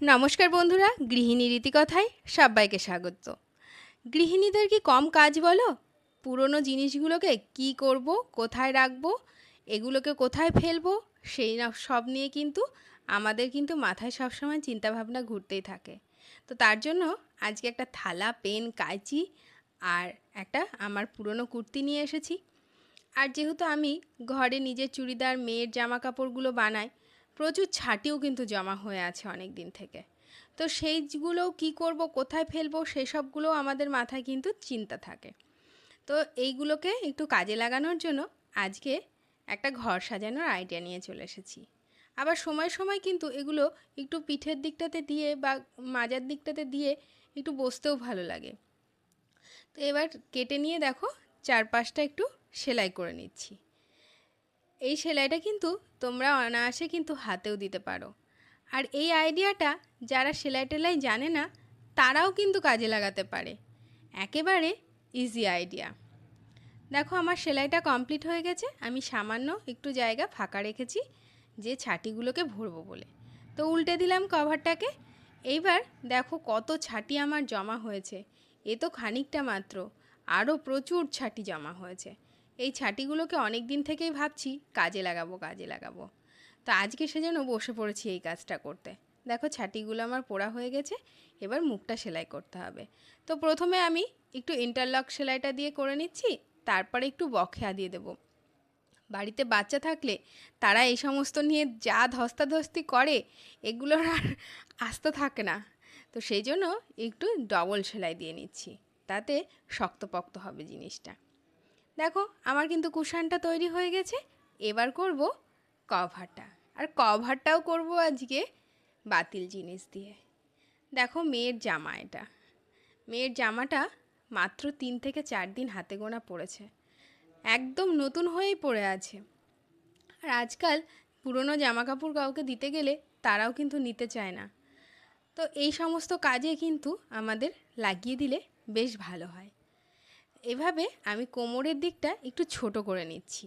নমস্কার বন্ধুরা, গৃহিণী রীতিকথায় সবাইকে স্বাগত। গৃহিণীদের কি কম কাজ বলো? পুরনো জিনিসগুলোকে কি করব, কোথায় রাখব, এগুলোকে কোথায় ফেলব, সেই সব নিয়ে কিন্তু আমাদের কিন্তু মাথায় সবসময় চিন্তাভাবনা ঘুরতেই থাকে। তো তার জন্য আজকে একটা থালা, পেন, কাঁচি আর একটা আমার পুরনো কুর্তি নিয়ে এসেছি। আর যেহেতু আমি ঘরে নিজের চুড়িদার, মেয়ের জামা কাপড়গুলো বানাই প্রচুর ছাটিও কিন্তু জমা হয়ে আছে অনেক দিন থেকে। তো সেইগুলো কি করব, কোথায় ফেলব, সেসবগুলো আমাদের মাথায় কিন্তু চিন্তা থাকে। তো এইগুলোকে একটু কাজে লাগানোর জন্য আজকে একটা ঘর সাজানোর আইডিয়া নিয়ে চলে এসেছি। আবার সময় সময় কিন্তু এগুলো একটু পিঠের দিকটাতে দিয়ে বা মাজার দিকটাতে দিয়ে একটু বসতেও ভালো লাগে। তো এবার কেটে নিয়ে দেখো, চারপাশটা একটু সেলাই করে নিচ্ছি। এই সেলাইটা কিন্তু তোমরা অনায়াসে কিন্তু হাতেও দিতে পারো। আর এই আইডিয়াটা যারা সেলাই টেলাই জানে না, তারাও কিন্তু কাজে লাগাতে পারে। একেবারে ইজি আইডিয়া দেখো আমার সেলাইটা কমপ্লিট হয়ে গেছে, আমি সামান্য একটু জায়গা ফাঁকা রেখেছি, যে ছাটিগুলোকে ভরবো বলে। তো উল্টে দিলাম কভারটাকে এইবার দেখো কত ছাটি আমার জমা হয়েছে, এ তো খানিকটা মাত্র আরও প্রচুর ছাটি জমা হয়েছে। এই ছাটিগুলোকে অনেক দিন থেকেই ভাবছি, কাজে লাগাবো কাজে লাগাবো। তো আজকে সেজন্য বসে পড়েছি এই কাজটা করতে। দেখো ছাটিগুলো আমার পোড়া হয়ে গেছে, এবার মুখটা সেলাই করতে হবে। তো প্রথমে আমি একটু ইন্টারলক সেলাইটা দিয়ে করে নিচ্ছি, তারপরে একটু বখেয়া দিয়ে দেবো। বাড়িতে বাচ্চা থাকলে তারা এই সমস্ত নিয়ে যা ধস্তাধস্তি করে, এগুলোর আর আস্ত থাকে না। তো সেই জন্য একটু ডবল সেলাই দিয়ে নিচ্ছি, তাতে শক্তপক্ত হবে জিনিসটা। দেখো, আমার কিন্তু কুশানটা তৈরি হয়ে গেছে। এবার করব কভারটা। আর কভারটাও করব আজকে বাতিল জিনিস দিয়ে। দেখো, মেয়ের জামা এটা। মেয়ের জামাটা মাত্র তিন থেকে চার দিন হাতে গোনা পড়েছে। একদম নতুন হয়েই পড়ে আছে। আর আজকাল পুরনো জামা কাপড় কাউকে দিতে গেলে তারাও কিন্তু নিতে চায় না। তো এই সমস্ত কাজে কিন্তু আমাদের লাগিয়ে দিলে বেশ ভালো হয়। এভাবে আমি কোমরের দিকটা একটু ছোট করে নিচ্ছি।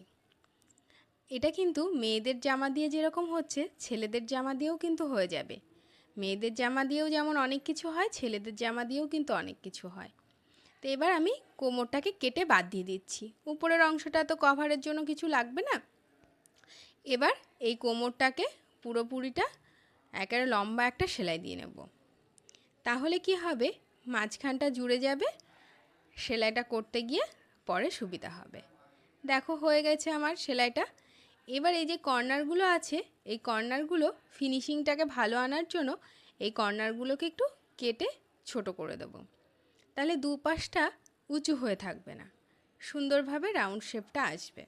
এটা কিন্তু মেয়েদের জামা দিয়ে যেরকম হচ্ছে, ছেলেদের জামা দিয়েও কিন্তু হয়ে যাবে। মেয়েদের জামা দিয়েও যেমন অনেক কিছু হয়, ছেলেদের জামা দিয়েও কিন্তু অনেক কিছু হয়। তো এবার আমি কোমরটাকে কেটে বাদ দিয়ে দিচ্ছি। উপরের অংশটা তো কভারের জন্য কিছু লাগবে না। এবার এই কোমরটাকে পুরোপুরিটা একেবারে লম্বা একটা সেলাই দিয়ে নেব। তাহলে কি হবে? মাঝখানটা জুড়ে যাবে সেলাইটা করতে গিয়ে পরে সুবিধা হবে। দেখো, হয়ে গেছে আমার সেলাইটা। এবার এই যে কর্নারগুলো আছে, এই কর্নারগুলো ফিনিশিংটাকে ভালো আনার জন্য এই কর্নারগুলোকে একটু কেটে ছোট করে দেব। তাহলে দুপাশটা উঁচু হয়ে থাকবে না। সুন্দরভাবে রাউন্ড শেপটা আসবে।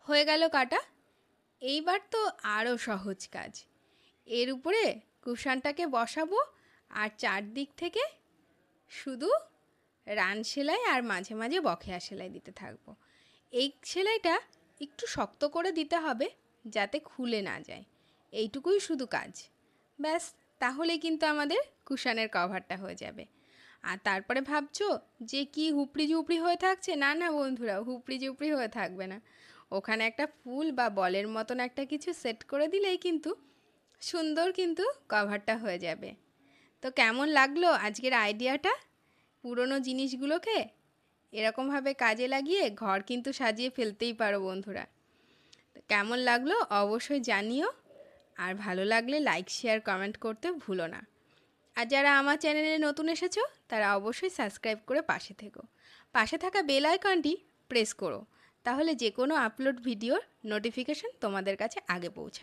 হয়ে গেল কাটা। এইবার তো আরও সহজ কাজ। এর উপরে কুশানটাকে বসাবো আর চারদিক থেকে শুধু রান সেলাই আর মাঝে মাঝে বকেয়া সেলাই দিতে থাকব। এই সেলাইটা একটু শক্ত করে দিতে হবে যাতে খুলে না যায়। এইটুকুই শুধু কাজ। ব্যাস তাহলে কিন্তু আমাদের কুশানের কভারটা হয়ে যাবে। আর তারপরে ভাবছ যে কি হুপড়ি ঝুপড়ি হয়ে থাকছে? না না বন্ধুরা হুপড়ি ঝুপড়ি হয়ে থাকবে না। ওখানে একটা ফুল বা বলের মতন একটা কিছু সেট করে দিলেই কিন্তু সুন্দর কিন্তু কভারটা হয়ে যাবে। তো কেমন লাগল আজকের আইডিয়াটা পুরনো জিনিসগুলোকে এরকমভাবে কাজে লাগিয়ে ঘর কিন্তু সাজিয়ে ফেলতেই পারো বন্ধুরা। কেমন লাগল অবশ্যই জানিও, আর ভালো লাগলে লাইক শেয়ার কমেন্ট করতে ভুলো না। আর যারা আমার চ্যানেলে নতুন এসেছ, তারা অবশ্যই সাবস্ক্রাইব করে পাশে থেকো। পাশে থাকা বেল আইকনটি প্রেস করো, তাহলে যে কোনো আপলোড ভিডিওর নোটিফিকেশন তোমাদের কাছে আগে পৌঁছাবে